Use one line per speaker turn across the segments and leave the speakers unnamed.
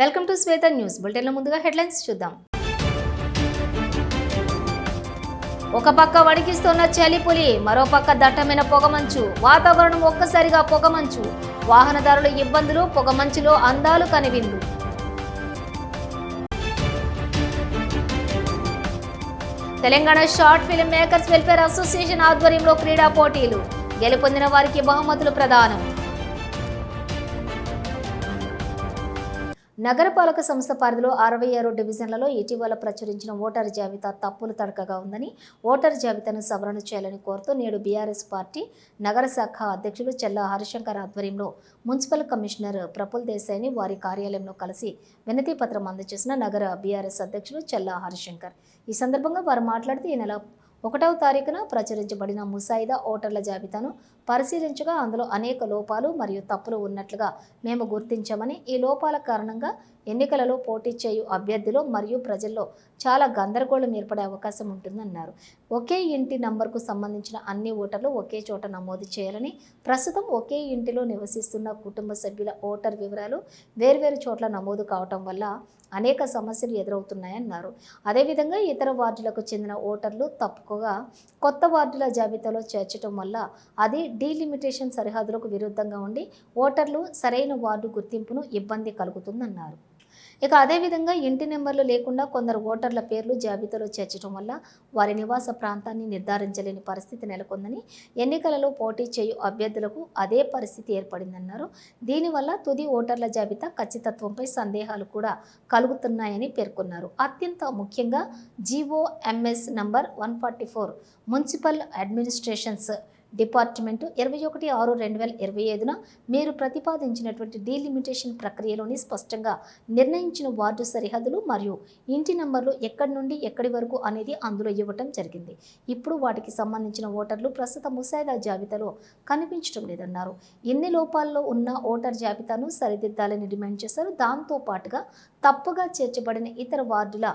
Welcome to Shweta news బులెటిన్లో ముందుగా headlines చూద్దాం. ఒక పక్క వణికిస్తున్న చలిపులి మరో పక్క దట్టమైన పొగమంచు వాతావరణం ఒక్కసారిగా పొగమంచు వాహనదారుల ఇబ్బందులు పొగమంచులో అందాలు కనివిందు. Telangana short film makers welfare association ఆధ్వర్యంలో క్రీడా పోటీలు. గెలుపొందిన వారికి బహుమతులు ప్రదానం. నగరపాలక సంస్థ పరిధిలో అరవై ఆరు డివిజన్లలో ఇటీవల ప్రచురించిన ఓటర్ జాబితా తప్పులు తడకగా ఉందని ఓటర్ జాబితాను సవరణ చేయాలని కోరుతూ నేడు బీఆర్ఎస్ పార్టీ నగర శాఖ అధ్యక్షులు చెల్లా హరిశంకర్ ఆధ్వర్యంలో మున్సిపల్ కమిషనర్ ప్రఫుల్ దేశాయిని వారి కార్యాలయంలో కలిసి వినతి పత్రం అందజేసిన నగర బీఆర్ఎస్ అధ్యక్షుడు చెల్లా హరిశంకర్. ఈ సందర్భంగా వారు మాట్లాడుతూ ఈ నెల ఒకటవ తారీఖున ప్రచురించబడిన ముసాయిదా ఓటర్ల జాబితాను పరిశీలించగా అందులో అనేక లోపాలు మరియు తప్పులు ఉన్నట్లుగా మేము గుర్తించామని ఈ లోపాల కారణంగా ఎన్నికలలో పోటీ చేయు అభ్యర్థిలో మరియు ప్రజల్లో చాలా గందరగోళం ఏర్పడే అవకాశం ఉంటుందన్నారు. ఒకే ఇంటి నంబర్కు సంబంధించిన అన్ని ఓటర్లు ఒకే చోట నమోదు చేయాలని ప్రస్తుతం ఒకే ఇంటిలో నివసిస్తున్న కుటుంబ సభ్యుల ఓటర్ వివరాలు వేర్వేరు చోట్ల నమోదు కావటం వల్ల అనేక సమస్యలు ఎదురవుతున్నాయన్నారు. అదేవిధంగా ఇతర వార్డులకు చెందిన ఓటర్లు తప్పుకోగా కొత్త వార్డుల జాబితాలో చేర్చడం వల్ల అది డీలిమిటేషన్ సరిహద్దులకు విరుద్ధంగా ఉండి ఓటర్లు సరైన వార్డు గుర్తింపును ఇబ్బంది కలుగుతుందన్నారు. ఇక అదేవిధంగా ఇంటి నెంబర్లు లేకుండా కొందరు ఓటర్ల పేర్లు జాబితాలో చేర్చడం వల్ల వారి నివాస ప్రాంతాన్ని నిర్ధారించలేని పరిస్థితి నెలకొందని ఎన్నికలలో పోటీ చేయు అభ్యర్థులకు అదే పరిస్థితి ఏర్పడిందన్నారు. దీనివల్ల తుది ఓటర్ల జాబితా ఖచ్చితత్వంపై సందేహాలు కూడా కలుగుతున్నాయని పేర్కొన్నారు. అత్యంత ముఖ్యంగా GOMS number one forty four municipal administrations department ఇరవై ఒకటి ఆరు రెండు వేల ఇరవై ఐదున మీరు ప్రతిపాదించినటువంటి డీలిమిటేషన్ ప్రక్రియలోని స్పష్టంగా నిర్ణయించిన వార్డు సరిహద్దులు మరియు ఇంటి నంబర్లు ఎక్కడి నుండి ఎక్కడి వరకు అనేది అందులో ఇవ్వటం జరిగింది. ఇప్పుడు వాటికి సంబంధించిన ఓటర్లు ప్రస్తుత ముసాయిదా జాబితాలో కనిపించడం లేదన్నారు. ఎన్ని లోపాల్లో ఉన్న ఓటర్ జాబితాను సరిదిద్దాలని డిమాండ్ చేశారు. దాంతో పాటుగా తప్పుగా చేర్చబడిన ఇతర వార్డుల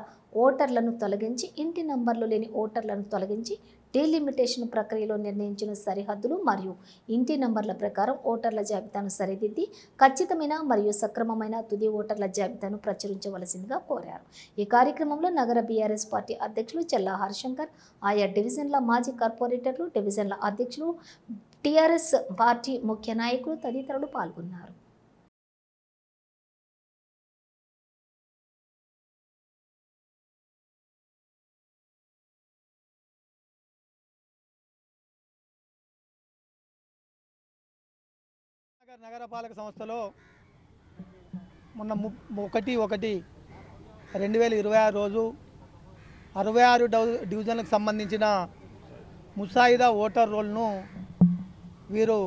ఓటర్లను తొలగించి ఇంటి నంబర్లు లేని ఓటర్లను తొలగించి డీలిమిటేషన్ ప్రక్రియలో నిర్ణయించిన సరిహద్దులు మరియు ఇంటి నంబర్ల ప్రకారం ఓటర్ల జాబితాను సరిదిద్ది ఖచ్చితమైన మరియు సక్రమమైన తుది ఓటర్ల జాబితాను ప్రచురించవలసిందిగా కోరారు. ఈ కార్యక్రమంలో నగర బీఆర్ఎస్ పార్టీ అధ్యక్షులు చెల్లా హరిశంకర్ ఆయా డివిజన్ల మాజీ కార్పొరేటర్లు డివిజన్ల అధ్యక్షులు టీఆర్ఎస్ పార్టీ ముఖ్య నాయకులు తదితరులు పాల్గొన్నారు.
నగర్ నగరపాలక సంస్థలో మొన్న ము ఒకటి ఒకటి రెండు వేల ఇరవై ఆరు రోజు అరవై ఆరు డివిజన్లకు సంబంధించిన ముసాయిదా ఓటర్ రోల్ను వీరు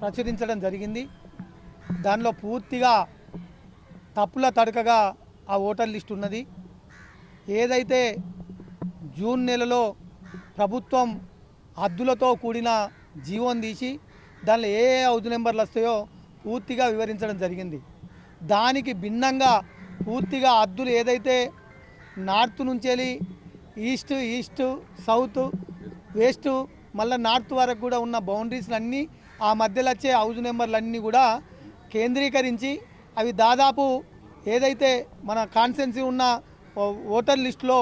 ప్రచురించడం జరిగింది. దానిలో పూర్తిగా తప్పుల తడకగా ఆ ఓటర్ లిస్ట్ ఉన్నది. ఏదైతే జూన్ నెలలో ప్రభుత్వం హద్దులతో కూడిన జీవోని తీసి దానిలో ఏ హౌస్ నెంబర్లు వస్తాయో పూర్తిగా వివరించడం జరిగింది. దానికి భిన్నంగా పూర్తిగా హద్దులు ఏదైతే నార్త్ నుంచి వెళ్ళి ఈస్ట్ ఈస్ట్ సౌత్ వెస్ట్ మళ్ళీ నార్త్ వరకు కూడా ఉన్న బౌండరీస్లు అన్నీ ఆ మధ్యలో వచ్చే హౌస్ నెంబర్లు అన్నీ కూడా కేంద్రీకరించి అవి దాదాపు ఏదైతే మన కాన్స్టెన్సీ ఉన్న ఓటర్ లిస్టులో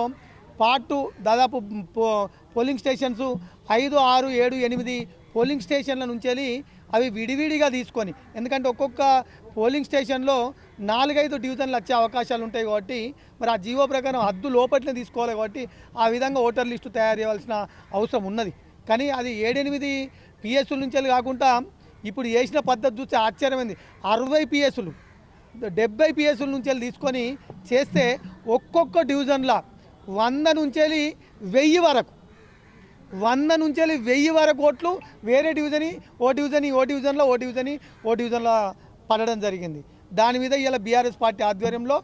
పార్ట్ దాదాపు పో- పోలింగ్ స్టేషన్స్ ఐదు ఆరు ఏడు ఎనిమిది పోలింగ్ స్టేషన్ల నుంచి వెళ్ళి అవి విడివిడిగా తీసుకొని ఎందుకంటే ఒక్కొక్క పోలింగ్ స్టేషన్లో నాలుగైదు డివిజన్లు వచ్చే అవకాశాలు ఉంటాయి కాబట్టి మరి ఆ జీవో ప్రకారం హద్దు లోపట్లే తీసుకోవాలి కాబట్టి ఆ విధంగా ఓటర్ లిస్టు తయారు చేయవలసిన అవసరం ఉన్నది. కానీ అది ఏడెనిమిది పిఎస్ల నుంచి వెళ్ళి కాకుండా ఇప్పుడు వేసిన పద్ధతి చూస్తే ఆశ్చర్యమైంది. అరవై పిఎస్లు డెబ్బై పిఎస్ల నుంచి వెళ్ళి తీసుకొని చేస్తే ఒక్కొక్క డివిజన్లో వంద నుంచి వెళ్ళి వెయ్యి వరకు వంద నుంచి వెళ్ళి వెయ్యి వరకు ఓట్లు వేరే డివిజన్ ఓ డివిజన్ ఓ డివిజన్లో ఓ డివిజన్ ఓ డివిజన్లో పడడం జరిగింది. దాని మీద ఇలా బీఆర్ఎస్ పార్టీ ఆధ్వర్యంలో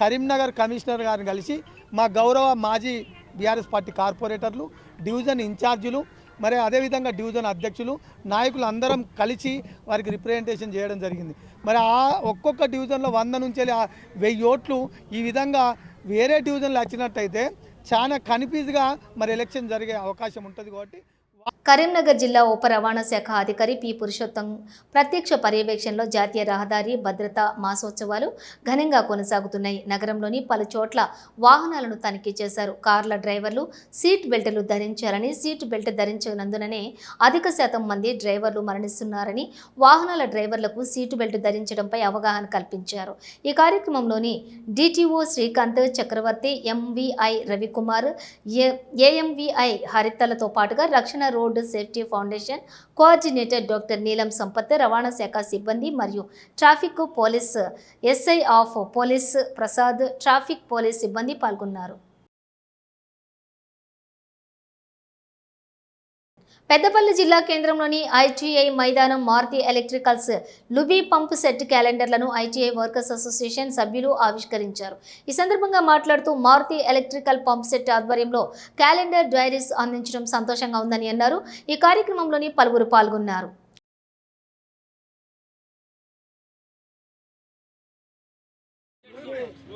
కరీంనగర్ కమిషనర్ గారిని కలిసి మా గౌరవ మాజీ బీఆర్ఎస్ పార్టీ కార్పొరేటర్లు డివిజన్ ఇన్ఛార్జీలు మరి అదేవిధంగా డివిజన్ అధ్యక్షులు నాయకులు అందరం కలిసి వారికి రిప్రజెంటేషన్ చేయడం జరిగింది. మరి ఆ ఒక్కొక్క డివిజన్లో వంద నుంచి వెళ్ళి ఆ వెయ్యి ఓట్లు ఈ విధంగా వేరే డివిజన్లో వచ్చినట్టయితే చాలా కన్ఫ్యూజ్గా మరి ఎలక్షన్ జరిగే అవకాశం ఉంటుంది కాబట్టి
కరీంనగర్ జిల్లా ఉప రవాణా శాఖ అధికారి పి పురుషోత్తం ప్రత్యక్ష పర్యవేక్షణలో జాతీయ రహదారి భద్రతా మాసోత్సవాలు ఘనంగా కొనసాగుతున్నాయి. నగరంలోని పలు చోట్ల వాహనాలను తనిఖీ చేశారు. కార్ల డ్రైవర్లు సీట్ బెల్టులు ధరించాలని సీట్ బెల్ట్ ధరించినందుననే అధిక శాతం మంది డ్రైవర్లు మరణిస్తున్నారని వాహనాల డ్రైవర్లకు సీటు బెల్ట్ ధరించడంపై అవగాహన కల్పించారు. ఈ కార్యక్రమంలోని డిటిఓ శ్రీకాంత్ చక్రవర్తి ఎంవిఐ రవికుమార్ ఏ- ఏఎంవిఐ హరితలతో పాటుగా రక్షణ road safety foundation coordinator doctor Neelam Sampath రవాణా శాఖ సిబ్బంది మరియు traffic police SI of police Prasad traffic police సిబ్బంది పాల్గొన్నారు. పెద్దపల్లి జిల్లా కేంద్రంలోని ఐటీఐ మైదానం Maruthi electricals Lubi pump set క్యాలెండర్లను ITI workers association సభ్యులు ఆవిష్కరించారు. ఈ సందర్భంగా మాట్లాడుతూ మారుతి ఎలక్ట్రికల్ పంప్ సెట్ ఆధ్వర్యంలో క్యాలెండర్ డైరీస్ అందించడం సంతోషంగా ఉందని అన్నారు. ఈ కార్యక్రమంలోని పలువురు పాల్గొన్నారు.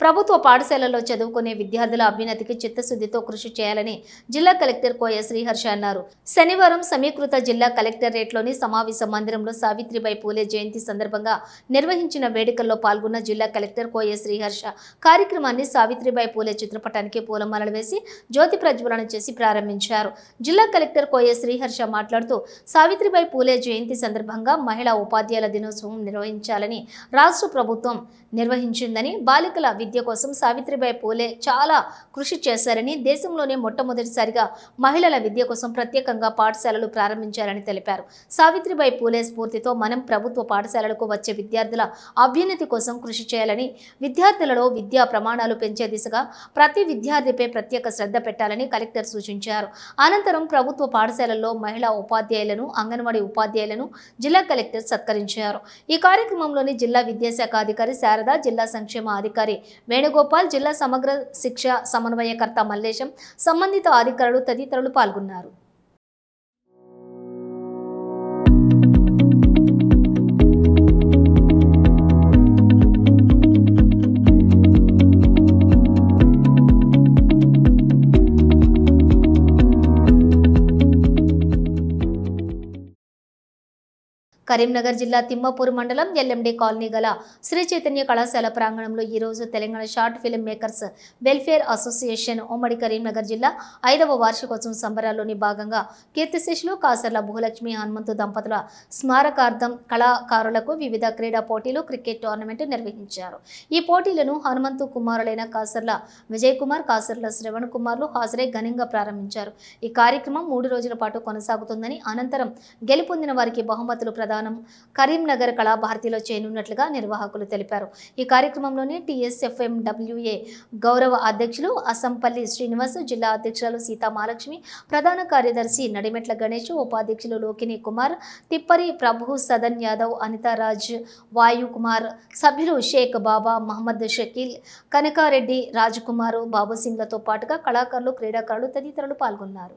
ప్రభుత్వ పాఠశాలల్లో చదువుకునే విద్యార్థుల అభ్యున్నతికి చిత్తశుద్ధితో కృషి చేయాలని జిల్లా కలెక్టర్ కోయ శ్రీహర్ష అన్నారు. శనివారం సమీకృత జిల్లా కలెక్టరేట్లోని సమావేశ మందిరంలో సావిత్రిబాయి పూలే జయంతి సందర్భంగా నిర్వహించిన వేడుకల్లో పాల్గొన్న జిల్లా కలెక్టర్ కోయ శ్రీహర్ష కార్యక్రమాన్ని సావిత్రిబాయి పూలే చిత్రపటానికి పూలమాలలు వేసి జ్యోతి ప్రజ్వలన చేసి ప్రారంభించారు. జిల్లా కలెక్టర్ కోయ శ్రీహర్ష మాట్లాడుతూ సావిత్రిబాయి పూలే జయంతి సందర్భంగా మహిళా ఉపాధ్యాయుల దినోత్సవం నిర్వహించాలని రాష్ట్ర ప్రభుత్వం నిర్వహించిందని బాలికల విద్య కోసం సావిత్రిబాయి పూలే చాలా కృషి చేశారని దేశంలోనే మొట్టమొదటిసారిగా మహిళల విద్య కోసం ప్రత్యేకంగా పాఠశాలలు ప్రారంభించారని తెలిపారు. సావిత్రిబాయి పూలే స్ఫూర్తితో మనం ప్రభుత్వ పాఠశాలలకు వచ్చే విద్యార్థుల అభ్యున్నతి కోసం కృషి చేయాలని విద్యార్థులలో విద్యా ప్రమాణాలు పెంచే దిశగా ప్రతి విద్యార్థిపై ప్రత్యేక శ్రద్ధ పెట్టాలని కలెక్టర్ సూచించారు. అనంతరం ప్రభుత్వ పాఠశాలల్లో మహిళా ఉపాధ్యాయులను అంగన్వాడీ ఉపాధ్యాయులను జిల్లా కలెక్టర్ సత్కరించారు. ఈ కార్యక్రమంలోని జిల్లా విద్యాశాఖ అధికారి శారద జిల్లా సంక్షేమ అధికారి వేణుగోపాల్ జిల్లా సమగ్ర శిక్ష సమన్వయకర్త మల్లేశం సంబంధిత అధికారులు తదితరులు పాల్గొన్నారు. కరీంనగర్ జిల్లా తిమ్మపూర్ మండలం ఎల్ఎండి కాలనీ గల శ్రీ చైతన్య కళాశాల ప్రాంగణంలో ఈరోజు Telangana short film makers welfare association ఉమ్మడి కరీంనగర్ జిల్లా ఐదవ వార్షికోత్సవం సంబరాల్లోని భాగంగా కీర్తిశేషులు కాసర్ల భూలక్ష్మి హనుమంతు దంపతుల స్మారకార్థం కళాకారులకు వివిధ క్రీడా పోటీలు క్రికెట్ టోర్నమెంట్ నిర్వహించారు. ఈ పోటీలను హనుమంతు కుమారులైన కాసర్ల విజయ్ కుమార్ కాసర్ల శ్రవణ్ కుమార్లు హాజరై ఘనంగా ప్రారంభించారు. ఈ కార్యక్రమం మూడు రోజుల పాటు కొనసాగుతుందని అనంతరం గెలుపొందిన వారికి బహుమతులు ప్రదానం కరీంనగర్ కళాభారతిలో చేయనున్నట్లుగా నిర్వాహకులు తెలిపారు. ఈ కార్యక్రమంలోని టీఎస్ఎఫ్ఎం డబ్ల్యూఏ గౌరవ అధ్యక్షులు అసంపల్లి శ్రీనివాస్ జిల్లా అధ్యక్షురాలు సీతా మహాలక్ష్మి ప్రధాన కార్యదర్శి నడిమెట్ల గణేష్ ఉపాధ్యక్షులు లోకిని కుమార్ తిప్పరి ప్రభు సదన్ యాదవ్ అనితారాజ్ వాయు కుమార్ సభ్యులు షేక్ బాబా మహమ్మద్ షకీల్ కనకారెడ్డి రాజకుమారు బాబు సింగ్లతో పాటుగా కళాకారులు క్రీడాకారులు తదితరులు పాల్గొన్నారు.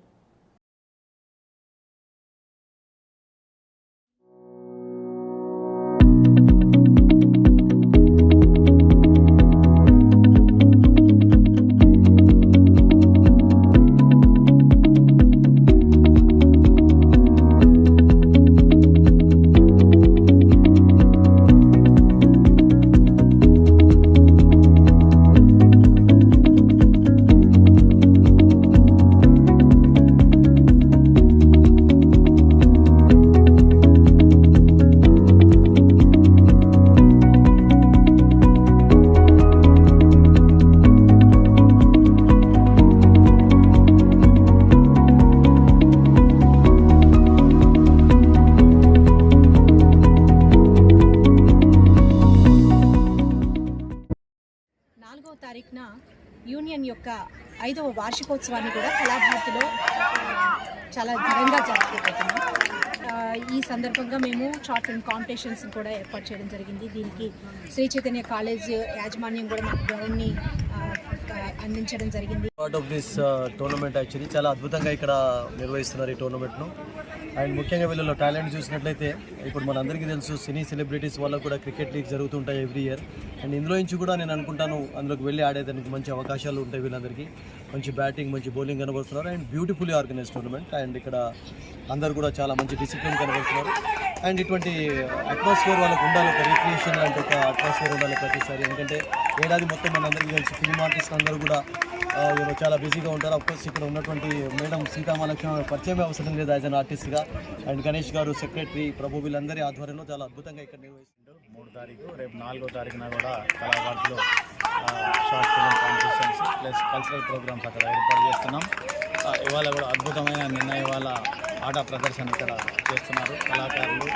యూనియన్ యొక్క ఐదవ వార్షికోత్సవాన్ని కూడా కళాభారతిలో చాలా ఘనంగా జరుపుకోబోతున్నాం. ఈ సందర్భంగా మేము షార్ట్ ఫిల్మ్ కాంపిటీషన్స్ కూడా ఏర్పాటు చేయడం జరిగింది. దీనికి శ్రీ చైతన్య కాలేజ్ యాజమాన్యం కూడా మాకు గ్రౌండ్ని అందించడం జరిగింది.
Part of this tournament actually చాలా అద్భుతంగా ఇక్కడ నిర్వహిస్తున్నారు ఈ టోర్నమెంట్ను అండ్ ముఖ్యంగా వీళ్ళలో టాలెంట్ చూసినట్లయితే ఇప్పుడు మనందరికీ తెలుసు సినీ సెలబ్రిటీస్ వల్ల కూడా క్రికెట్ లీగ్ జరుగుతుంటాయి ఎవ్రీ ఇయర్. అండ్ ఇందులో నుంచి కూడా నేను అనుకుంటాను అందులోకి వెళ్ళి ఆడేదానికి మంచి అవకాశాలు ఉంటాయి వీళ్ళందరికీ. మంచి బ్యాటింగ్ మంచి బౌలింగ్ కనబడుతున్నారు and beautifully organise tournament. And ఇక్కడ అందరు కూడా చాలా మంచి డిసిప్లిన్ కనబడుతున్నారు అండ్ ఇటువంటి అట్మాస్ఫియర్ వాళ్ళకు ఉండాలి ఒక రిక్రియేషన్ లాంటి ఒక అట్మాస్ఫియర్ ఉండాలి ప్రతిసారి. ఎందుకంటే ఏడాది మొత్తం మనందరికీ తెలుసు ఫిలిం ఆర్టిస్ట్ అందరూ కూడా వీళ్ళు చాలా బిజీగా ఉంటారు. అఫ్కోర్స్ ఇక్కడ ఉన్నటువంటి మేడం సీతామహాలక్ష్మి పరిచయం అవసరం లేదు యాజ్ అన్ ఆర్టిస్ట్గా అండ్ గణేష్ గారు సెక్రటరీ ప్రభు వీళ్ళందరి ఆధ్వర్యంలో చాలా అద్భుతంగా ఇక్కడ నిర్వహిస్తున్నారు
మూడు తారీఖు రేపు నాలుగో తారీఖున కూడా కళాభారతిలో short film competitions plus cultural programmes అక్కడ ఏర్పాటు చేస్తున్నాం. ఇవాళ కూడా అద్భుతమైన నిన్న ఇవాళ ఆట ప్రదర్శన ఇక్కడ చేస్తున్నారు. కళాకారులు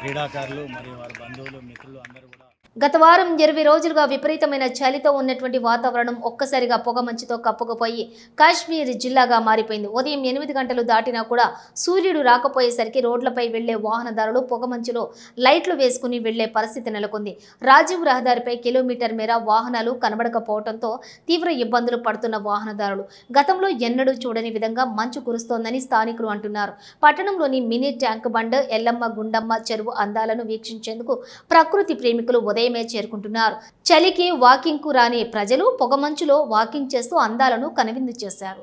క్రీడాకారులు మరియు వారి బంధువులు మిత్రులు అందరూ కూడా
గత వారం ఇరవై రోజులుగా విపరీతమైన చలితో ఉన్నటువంటి వాతావరణం ఒక్కసారిగా పొగమంచుతో కప్పుకుపోయి కాశ్మీర్ జిల్లాగా మారిపోయింది. ఉదయం ఎనిమిది గంటలు దాటినా కూడా సూర్యుడు రాకపోయేసరికి రోడ్లపై వెళ్ళే వాహనదారులు పొగమంచులో లైట్లు వేసుకుని వెళ్ళే పరిస్థితి నెలకొంది. రాజీవ్ రహదారిపై కిలోమీటర్ మేర వాహనాలు కనబడకపోవడంతో తీవ్ర ఇబ్బందులు పడుతున్న వాహనదారులు. గతంలో ఎన్నడూ చూడని విధంగా మంచు కురుస్తోందని స్థానికులు అంటున్నారు. పట్టణంలోని mini tank bund Yellamma Gundamma చెరువు అందాలను వీక్షించేందుకు ప్రకృతి ప్రేమికులు ఉదయం ఉదయమే చేరుకుంటున్నారు. చలికి వాకింగ్కు రాని ప్రజలు పొగమంచులో వాకింగ్ చేస్తూ అందాలను కనువిందు చేశారు.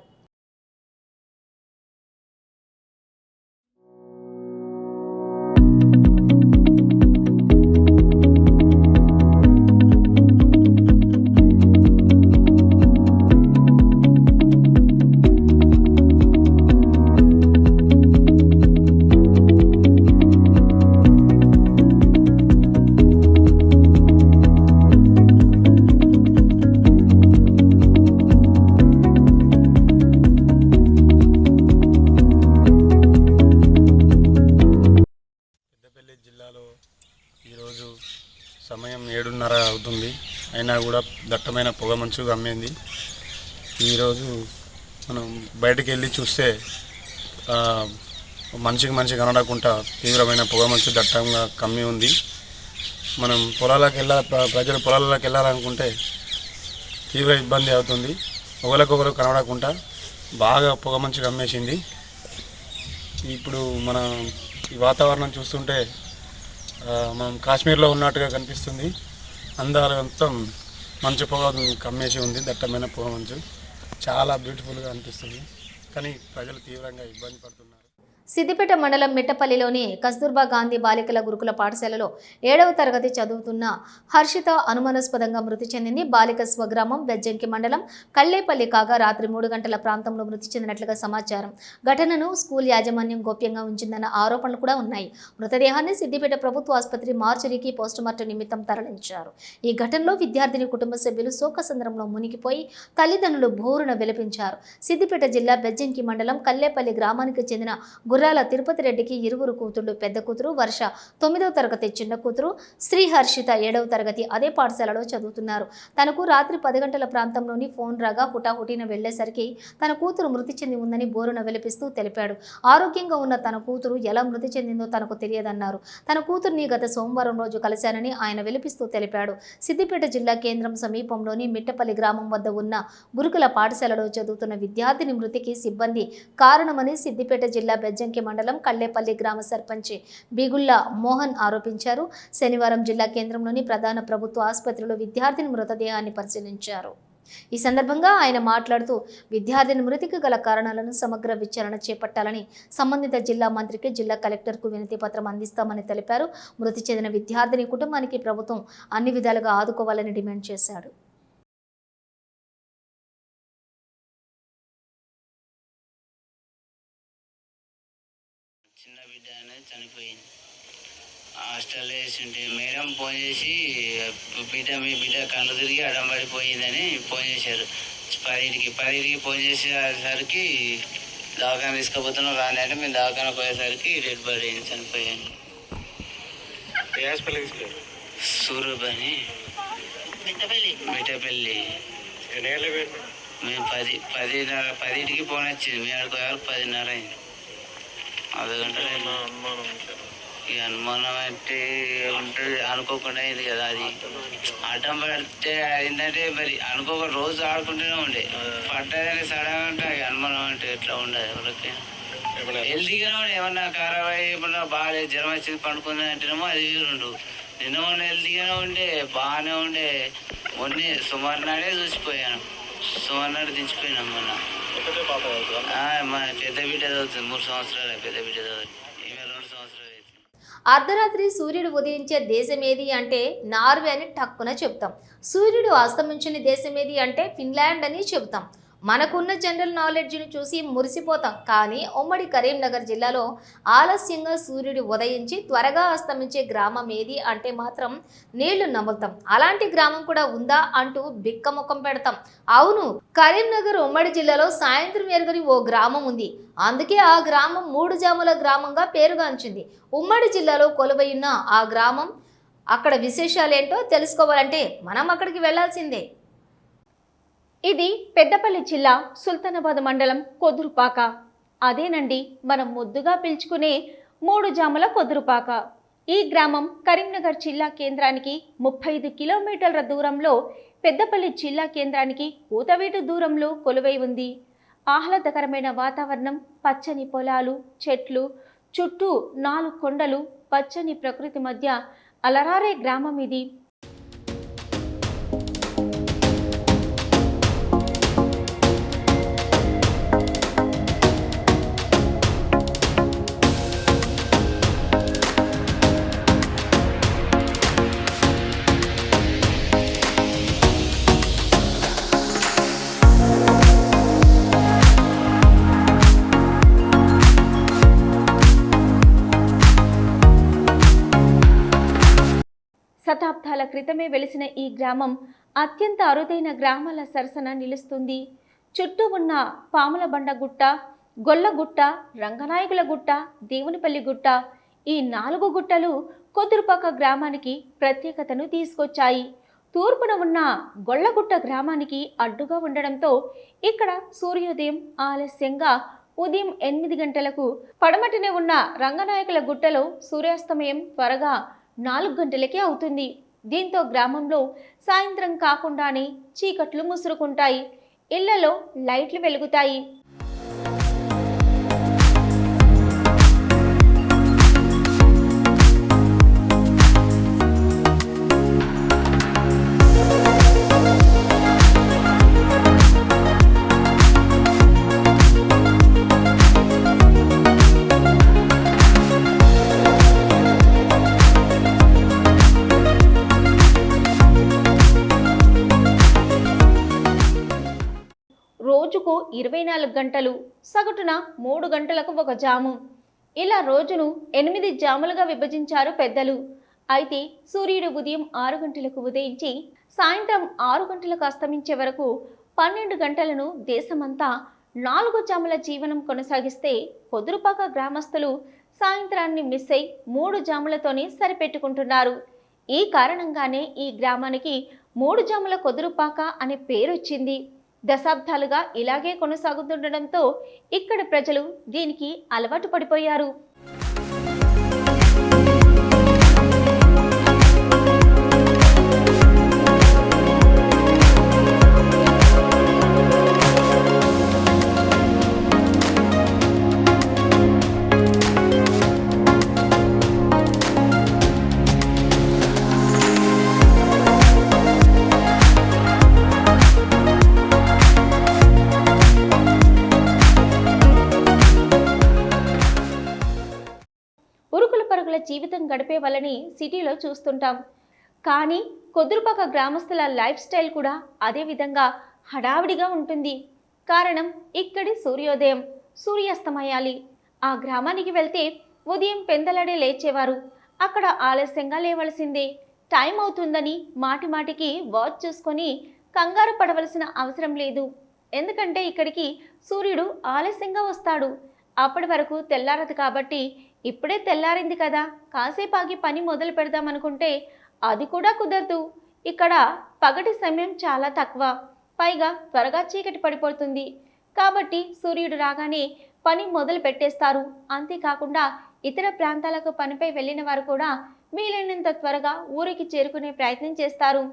అయినా కూడా దట్టమైన పొగమంచు గమ్మింది ఈరోజు మనం బయటికి వెళ్ళి చూస్తే మనిషికి మనిషి కనడకుండా తీవ్రమైన పొగమంచు దట్టంగా కమ్మి ఉంది. మనం పొలాలకు వెళ్ళా ప్రజలు పొలాలకు వెళ్ళాలనుకుంటే తీవ్ర ఇబ్బంది అవుతుంది. ఒకరికొకరు కనబడకుండా బాగా పొగమంచు కమ్మేసింది ఇప్పుడు మన ఈ వాతావరణం చూస్తుంటే మనం కాశ్మీర్లో ఉన్నట్టుగా కనిపిస్తుంది. అందాలు అంతా మంచు పొగ కమ్మేసి ఉంది దట్టమైన పొగ మంచు. చాలా బ్యూటిఫుల్గా అనిపిస్తుంది. కానీ ప్రజలు తీవ్రంగా ఇబ్బంది పడుతున్నారు.
సిద్దిపేట మండలం మిట్టపల్లిలోని కస్తూర్బా గాంధీ బాలికల గురుకుల పాఠశాలలో ఏడవ తరగతి చదువుతున్న హర్షిత అనుమానాస్పదంగా మృతి చెందింది. బాలిక స్వగ్రామం బెజ్జంకి మండలం కల్లేపల్లి కాగా రాత్రి మూడు గంటల ప్రాంతంలో మృతి చెందినట్లుగా సమాచారం. ఘటనను స్కూల్ యాజమాన్యం గోప్యంగా ఉంచిందన్న ఆరోపణలు కూడా ఉన్నాయి. మృతదేహాన్ని సిద్దిపేట ప్రభుత్వ ఆసుపత్రి మార్చురీకి పోస్టుమార్టం నిమిత్తం తరలించారు. ఈ ఘటనలో విద్యార్థిని కుటుంబ సభ్యులు శోకసంద్రంలో మునిగిపోయి తల్లిదండ్రులు బోరున విలపించారు. సిద్దిపేట జిల్లా బెజ్జంకి మండలం కల్లేపల్లి గ్రామానికి చెందిన గుర్రాల తిరుపతి రెడ్డికి ఇరువురు కూతుళ్ళు పెద్ద కూతురు వర్ష తొమ్మిదవ తరగతి చిన్న కూతురు శ్రీ హర్షిత ఏడవ తరగతి. అదే పాఠశాలలో చదువుతున్నారు. తనకు రాత్రి పది గంటల ప్రాంతంలోని ఫోన్ రాగా హుటాహుటిన వెళ్ళేసరికి తన కూతురు మృతి చెంది ఉందని బోరున విలపిస్తూ తెలిపాడు. ఆరోగ్యంగా ఉన్న తన కూతురు ఎలా మృతి చెందిందో తనకు తెలియదన్నారు. తన కూతుర్ని గత సోమవారం రోజు కలిశానని ఆయన విలపిస్తూ తెలిపాడు. సిద్దిపేట జిల్లా కేంద్రం సమీపంలోని మిట్టపల్లి గ్రామం వద్ద ఉన్న గురుకుల పాఠశాలలో చదువుతున్న విద్యార్థిని మృతికి సిబ్బంది కారణమని సిద్దిపేట జిల్లా బెజ్జంకి మండలం కళ్ళేపల్లి గ్రామ సర్పంచ్ బీగుల్లా మోహన్ ఆరోపించారు. శనివారం జిల్లా కేంద్రంలోని ప్రధాన ప్రభుత్వ ఆసుపత్రిలో విద్యార్థిని మృతదేహాన్ని పరిశీలించారు. ఈ సందర్భంగా ఆయన మాట్లాడుతూ విద్యార్థిని మృతికి గల కారణాలను సమగ్ర విచారణ చేపట్టాలని సంబంధిత జిల్లా మంత్రికి జిల్లా కలెక్టర్కు వినతి పత్రం అందిస్తామని తెలిపారు. మృతి చెందిన విద్యార్థిని కుటుంబానికి ప్రభుత్వం అన్ని విధాలుగా ఆదుకోవాలని డిమాండ్ చేశాడు
చిన్న బిడ్డ అనేది చనిపోయింది హాస్టల్లో వేసింటే మేడం ఫోన్ చేసి బిడ్డ మీ బిడ్డ కళ్ళు తిరిగి అడం పడిపోయిందని ఫోన్ చేశారు. పదింటికి పదింటికి ఫోన్ చేసేసరికి దవాఖాన తీసుకుపోతున్నాం రాని అంటే మేము దవాఖాన పోయేసరికి డెడ్ బాడీ అయింది చనిపోయాను.
ఏ హాస్పిటల్ తీసుకెళ్ళి.
సూరూప్ అని మిట్టపల్లి.
ఎన్ని గంటలకు
మేము పది పదిన్నర పదింటికి ఫోన్ వచ్చింది. మీ ఆడుకోవాలి పదిన్నర అయింది. అర్ధ గంటలు ఈ అనుమానం అంటే ఉంటుంది అనుకోకుండా అయింది కదా అది. అడ్డం పడితే ఏంటంటే మరి అనుకోకుండా రోజు ఆడుకుంటూనే ఉండే. పడ్డదని సడన్ అంటే అనుమానం అంటే ఎట్లా ఉండదు ఎవరికి హెల్తీగానే ఉండే ఏమన్నా ఖరాబ్ అయ్యి ఏమన్నా బాగా జ్వరం వచ్చింది పండుకుంది అంటేనేమో అది వేరుండు నిన్న మొన్న హెల్తీగానే ఉండే బాగానే ఉండే. మొన్నే సుమారు నాడే చూసిపోయాను. సుమారు నాడు దించిపోయినాం మొన్న. ఆ, మా పెద్ద బిడ్డ చదువుతుంది మూడు సంవత్సరాలు పెద్ద బిడ్డ చదువుతుంది ఈమె రెండు సంవత్సరాలు అవుతుంది
అర్ధరాత్రి సూర్యుడు ఉదయించే దేశం ఏది అంటే నార్వే అని టక్కున చెప్తాం. సూర్యుడు అస్తమించిన దేశం ఏది అంటే ఫిన్లాండ్ అని చెబుతాం. మనకున్న జనరల్ నాలెడ్జ్ని చూసి మురిసిపోతాం. కానీ ఉమ్మడి కరీంనగర్ జిల్లాలో ఆలస్యంగా సూర్యుడు ఉదయించి త్వరగా అస్తమించే గ్రామం ఏది అంటే మాత్రం నీళ్ళు నమ్ముతాం అలాంటి గ్రామం కూడా ఉందా అంటూ బిక్కముఖం పెడతాం. అవును కరీంనగర్ ఉమ్మడి జిల్లాలో సాయంత్రం ఎరగని ఓ గ్రామం ఉంది. అందుకే ఆ గ్రామం మూడు జాముల గ్రామంగా పేరుగాంచింది. ఉమ్మడి జిల్లాలో కొలువైన ఆ గ్రామం అక్కడ విశేషాలేంటో తెలుసుకోవాలంటే మనం అక్కడికి వెళ్ళాల్సిందే
ఇది పెద్దపల్లి జిల్లా సుల్తానాబాద్ మండలం కొదురుపాక. అదేనండి మనం ముద్దుగా పిలుచుకునే మూడు జాముల కొదురుపాక. ఈ గ్రామం కరీంనగర్ జిల్లా కేంద్రానికి ముప్పై ఐదు కిలోమీటర్ల దూరంలో పెద్దపల్లి జిల్లా కేంద్రానికి కూతవేటు దూరంలో కొలువై ఉంది. ఆహ్లాదకరమైన వాతావరణం పచ్చని పొలాలు చెట్లు చుట్టూ నాలుగు కొండలు పచ్చని ప్రకృతి మధ్య అలరారే గ్రామం ఇది. క్రితమే వెలిసిన ఈ గ్రామం అత్యంత అరుదైన గ్రామాల సరసన నిలుస్తుంది. చుట్టూ ఉన్న పాముల బండ గుట్ట గొల్లగుట్ట రంగనాయకుల గుట్ట దేవునిపల్లి గుట్ట ఈ నాలుగు గుట్టలు కొదురుపాక గ్రామానికి ప్రత్యేకతను తీసుకొచ్చాయి. తూర్పున ఉన్న గొల్లగుట్ట గ్రామానికి అడ్డుగా ఉండడంతో ఇక్కడ సూర్యోదయం ఆలస్యంగా ఉదయం ఎనిమిది గంటలకు పడమటినే ఉన్న రంగనాయకుల గుట్టలో సూర్యాస్తమయం త్వరగా నాలుగు గంటలకే అవుతుంది. దీంతో గ్రామంలో సాయంత్రం కాకుండానే చీకట్లు ముసురుకుంటాయి. ఇళ్ళలో లైట్లు వెలుగుతాయి. రోజుకు ఇరవై నాలుగు గంటలు సగటున మూడు గంటలకు ఒక జాము. ఇలా రోజును ఎనిమిది జాములుగా విభజించారు పెద్దలు. అయితే సూర్యుడు ఉదయం ఆరు గంటలకు ఉదయించి సాయంత్రం ఆరు గంటలకు అస్తమించే వరకు పన్నెండు గంటలను దేశమంతా నాలుగు జాముల జీవనం కొనసాగిస్తే కొదురుపాక గ్రామస్తులు సాయంత్రాన్ని మిస్ అయి మూడు జాములతోనే సరిపెట్టుకుంటున్నారు. ఈ కారణంగానే ఈ గ్రామానికి మూడు జాముల కొదురుపాక అనే పేరు వచ్చింది దశాబ్దాలుగా ఇలాగే కొనసాగుతుండడంతో ఇక్కడ ప్రజలు దీనికి అలవాటు పడిపోయారు. వాళ్ళని సిటీలో చూస్తుంటాం. కానీ కొదురుపాక గ్రామస్తుల లైఫ్ స్టైల్ కూడా అదే విధంగా హడావిడిగా ఉంటుంది. కారణం ఇక్కడి సూర్యోదయం. సూర్యాస్తమయాలి. ఆ గ్రామానికి వెళ్తే ఉదయం పెందలడే లేచేవారు. అక్కడ ఆలస్యంగా లేవలసిందే. టైం అవుతుందని మాటి మాటికి వాచ్ చూసుకొని కంగారు పడవలసిన అవసరం లేదు. ఎందుకంటే ఇక్కడికి సూర్యుడు ఆలస్యంగా వస్తాడు. అప్పటి వరకు తెల్లారదు కాబట్టి ఇప్పుడే తెల్లారింది కదా. కాసేపు ఆగి పని మొదలు పెడదామనుకుంటే అది కూడా కుదరదు. ఇక్కడ పగటి సమయం చాలా తక్కువ. పైగా త్వరగా చీకటి పడిపోతుంది. కాబట్టి సూర్యుడు రాగానే పని మొదలు పెట్టేస్తారు. అంతేకాకుండా ఇతర ప్రాంతాలకు పనిపై వెళ్ళిన వారు కూడా వీలైనంత త్వరగా ఊరికి చేరుకునే ప్రయత్నం చేస్తారు.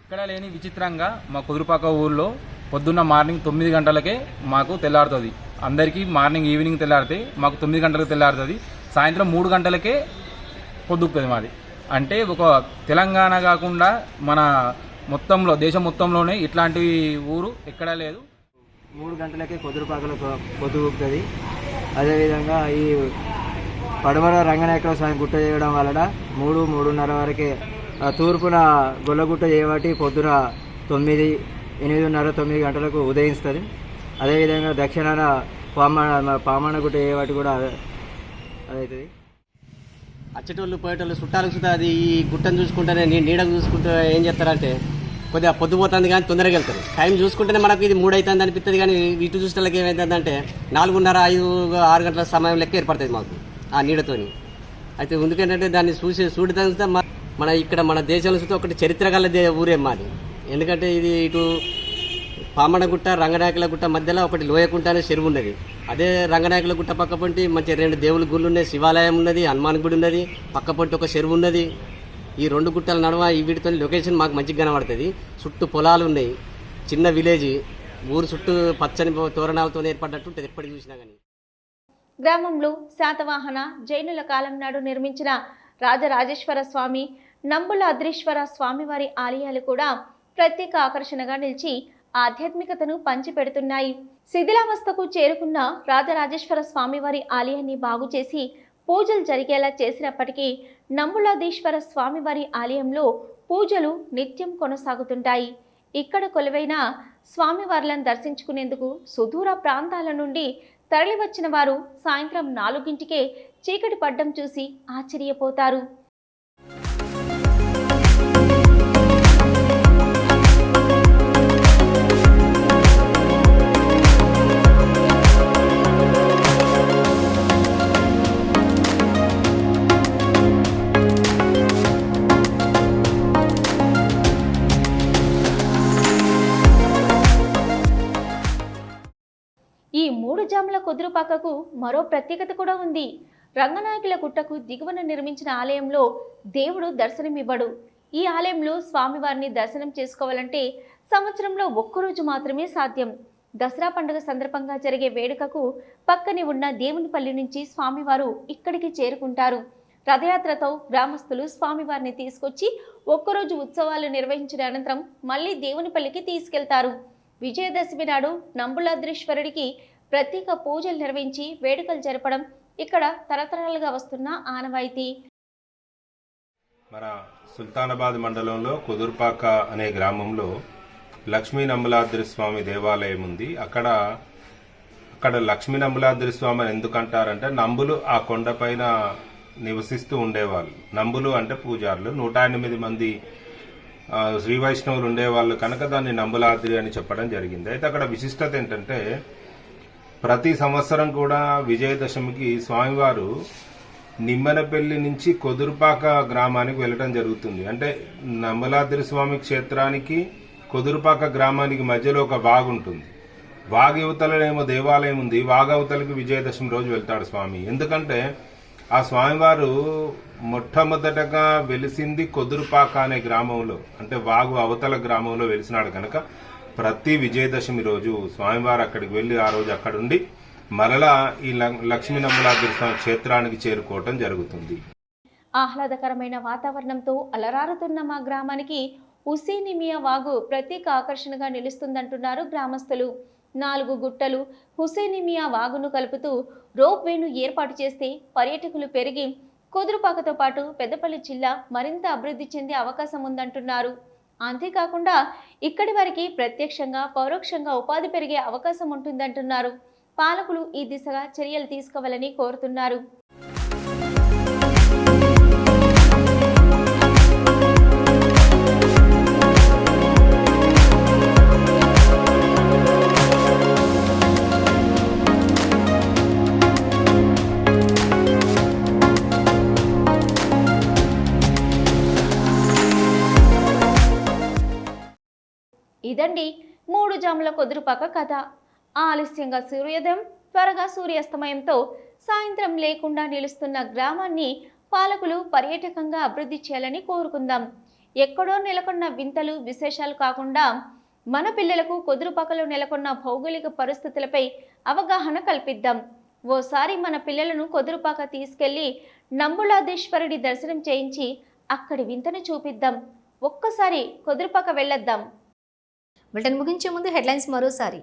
ఎక్కడా లేని విచిత్రంగా మా కుదురుపాక ఊర్లో పొద్దున్న మార్నింగ్ తొమ్మిది గంటలకే మాకు తెల్లారుతుంది. అందరికీ మార్నింగ్ ఈవినింగ్ తెల్లారితే మాకు తొమ్మిది గంటలకు తెల్లారుతుంది. సాయంత్రం మూడు గంటలకే పొద్దుకుతుంది మాది. అంటే ఒక తెలంగాణ కాకుండా మన మొత్తంలో దేశం మొత్తంలోనే ఇట్లాంటి ఊరు ఎక్కడా లేదు.
మూడు గంటలకే కుదురుపాకలో పొద్దుగుతుంది అదేవిధంగా ఈ పడమర రంగనాయకుల స్వామి గుట్ట చేయడం వలన మూడు మూడున్నర వరకే తూర్పున గొల్లగుట్ట చేయబట్టి పొద్దున తొమ్మిది ఎనిమిదిన్నర తొమ్మిది గంటలకు ఉదయిస్తుంది. అదేవిధంగా దక్షిణాన పామణ పామణ గుట్ట కూడా అదే అదవుతుంది
వచ్చేటోళ్ళు పోయేటోళ్ళు చుట్టాలకు చూస్తే అది ఈ గుట్టను చూసుకుంటేనే నీడకు చూసుకుంటే ఏం చేస్తారంటే కొద్దిగా పొద్దుపోతుంది కానీ తొందరగా వెళ్తారు. టైం చూసుకుంటేనే మనకు ఇది మూడు అవుతుంది అనిపిస్తుంది కానీ ఇటు చూసేళ్ళకి ఏమవుతుందంటే నాలుగున్నర ఐదు ఆరు గంటల సమయం లెక్క ఏర్పడుతుంది మాకు ఆ నీడతోని. అయితే ఎందుకంటే దాన్ని చూసి చూడదంతా మన ఇక్కడ మన దేశంలో చూస్తే ఒకటి చరిత్ర గల ఊరే మాది. ఎందుకంటే ఇది ఇటు పామడగుట్ట రంగనాయకుల గుట్ట మధ్యలో ఒకటి లోయకుంట అనే చెరువు ఉన్నది. అదే రంగనాయకుల గుట్ట పక్క పొంటి మంచి రెండు దేవుల గుళ్ళు ఉన్నాయి. శివాలయం ఉన్నది హనుమాన్ గుడి ఉన్నది పక్క పొంటి ఒక చెరువు ఉన్నది. ఈ రెండు గుట్టల నడుమ ఈ వీటితో లొకేషన్ మాకు మంచిగా కనబడుతుంది. చుట్టూ పొలాలు ఉన్నాయి. చిన్న విలేజ్ ఊరు చుట్టూ పచ్చని తోరణాలతో ఏర్పడ్డట్టు ఉంటుంది. ఎప్పటికి చూసినా కానీ
గ్రామంలో శాతవాహన జైనుల కాలం నాడు నిర్మించిన రాజరాజేశ్వర స్వామి నంబుల అద్రీశ్వర స్వామివారి ఆలయాలు కూడా ప్రత్యేక ఆకర్షణగా నిలిచి ఆధ్యాత్మికతను పంచిపెడుతున్నాయి. శిథిలావస్థకు చేరుకున్న రాజరాజేశ్వర స్వామివారి ఆలయాన్ని బాగు చేసి పూజలు జరిగేలా చేసినప్పటికీ నమ్ములాదీశ్వర స్వామివారి ఆలయంలో పూజలు నిత్యం కొనసాగుతుంటాయి. ఇక్కడ కొలువైన స్వామివార్లను దర్శించుకునేందుకు సుదూర ప్రాంతాల నుండి తరలివచ్చిన వారు సాయంత్రం నాలుగింటికే చీకటి పడ్డం చూసి ఆశ్చర్యపోతారు. కుదురుపాకకు మరో ప్రత్యేకత కూడా ఉంది. రంగనాయకుల గుట్టకు దిగువన నిర్మించిన ఆలయంలో దేవుడు దర్శనమివ్వడు. ఈ ఆలయంలో స్వామివారిని దర్శనం చేసుకోవాలంటే సంవత్సరంలో ఒక్కరోజు మాత్రమే సాధ్యం. దసరా పండుగ సందర్భంగా జరిగే వేడుకకు పక్కనే ఉన్న దేవునిపల్లి నుంచి స్వామివారు ఇక్కడికి చేరుకుంటారు. రథయాత్రతో గ్రామస్తులు స్వామివారిని తీసుకొచ్చి ఒక్కరోజు ఉత్సవాలు నిర్వహించిన అనంతరం మళ్ళీ దేవునిపల్లికి తీసుకెళ్తారు. విజయదశమి నాడు నంబులాద్రీశ్వరుడికి ప్రత్యేక పూజలు నిర్వహించి వేడుకలు జరపడం ఇక్కడ తరతరాలుగా వస్తున్న ఆనవాయితీ.
మన సుల్తానాబాద్ మండలంలో కుదుర్పాక అనే గ్రామంలో లక్ష్మీ నమ్మలాద్రి స్వామి దేవాలయం ఉంది. అక్కడ అక్కడ లక్ష్మీ నమ్మలాద్రి స్వామి అని ఎందుకంటారంటే నంబులు ఆ కొండపైన నివసిస్తూ ఉండేవాళ్ళు. నంబులు అంటే పూజారులు. నూట ఎనిమిది మంది శ్రీ వైష్ణవులు ఉండేవాళ్ళు కనుక దాన్ని నంబులాద్రి అని చెప్పడం జరిగింది. అయితే అక్కడ విశిష్టత ఏంటంటే ప్రతి సంవత్సరం కూడా విజయదశమికి స్వామివారు నిమ్మనపల్లి నుంచి కొదురుపాక గ్రామానికి వెళ్ళటం జరుగుతుంది. అంటే నమ్మలాద్రి స్వామి క్షేత్రానికి కొదురుపాక గ్రామానికి మధ్యలో ఒక వాగు ఉంటుంది. వాగు యువతలనేమో దేవాలయం ఉంది. వాగు విజయదశమి రోజు వెళ్తాడు స్వామి. ఎందుకంటే ఆ స్వామివారు మొట్టమొదటగా వెలిసింది కొదురుపాక అనే గ్రామంలో అంటే వాగు అవతల గ్రామంలో వెలిసినాడు కనుక ప్రతి విజయదశమి రోజు స్వామివారు అక్కడికి వెళ్ళి ఆ రోజు అక్కడుండి మరలా ఈ లక్ష్మీ నమ్మలాద్రి స్వామి క్షేత్రానికి చేరుకోవటం జరుగుతుంది.
ఆహ్లాదకరమైన వాతావరణంతో అలరారుతున్న మా గ్రామానికి హుసేనిమియా వాగు ప్రత్యేక ఆకర్షణగా నిలుస్తుందంటున్నారు గ్రామస్తులు. నాలుగు గుట్టలు హుసేనిమియా వాగును కలుపుతూ రోప్ వేను ఏర్పాటు చేస్తే పర్యాటకులు పెరిగి కుదురుపాకతో పాటు పెద్దపల్లి జిల్లా మరింత అభివృద్ధి చెందే అవకాశం ఉందంటున్నారు. అంతేకాకుండా ఇక్కడి వారికి ప్రత్యక్షంగా పరోక్షంగా ఉపాధి పెరిగే అవకాశం ఉంటుందంటున్నారు. పాలకులు ఈ దిశగా చర్యలు తీసుకోవాలని కోరుతున్నారు. కుదురుపాక కథ. ఆలస్యంగా సూర్యోదయం త్వరగా సూర్యాస్తమయంతో సాయంత్రం లేకుండా నిలుస్తున్న గ్రామాన్ని పాలకులు పర్యాటకంగా అభివృద్ధి చేయాలని కోరుకుందాం. ఎక్కడో నెలకొన్న వింతలు విశేషాలు కాకుండా మన పిల్లలకు కుదురుపాకలో నెలకొన్న భౌగోళిక పరిస్థితులపై అవగాహన కల్పిద్దాం. ఓసారి మన పిల్లలను కుదురుపాక తీసుకెళ్ళి నంబులాదేశ్వరుడి దర్శనం చేయించి అక్కడి వింతను చూపిద్దాం. ఒక్కసారి కుదురుపాక వెళ్ళొద్దాం.
బులెటిన్ ముగించే ముందు హెడ్లైన్స్ మరోసారి.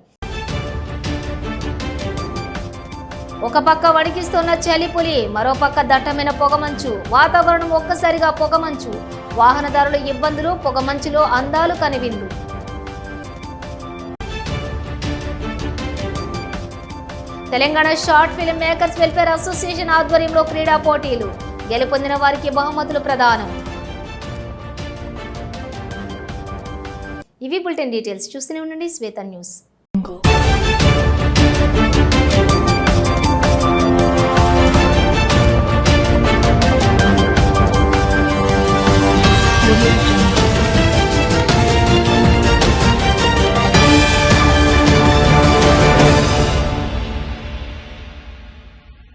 ఒక పక్క వణికిస్తున్న చలిపులి మరో పక్క దట్టమైన పొగమంచు వాతావరణం ఒక్కసారిగా పొగమంచు వాహనదారుల ఇబ్బందులు పొగమంచులో అందాలు కనివిందు. Telangana short film makers welfare association ఆధ్వర్యంలో క్రీడా పోటీలు గెలుపొందిన వారికి బహుమతులు ప్రదానం. ఇవి బులెటిన్ డీటెయిల్స్. చూస్తూనే ఉండండి. శ్వేత న్యూస్.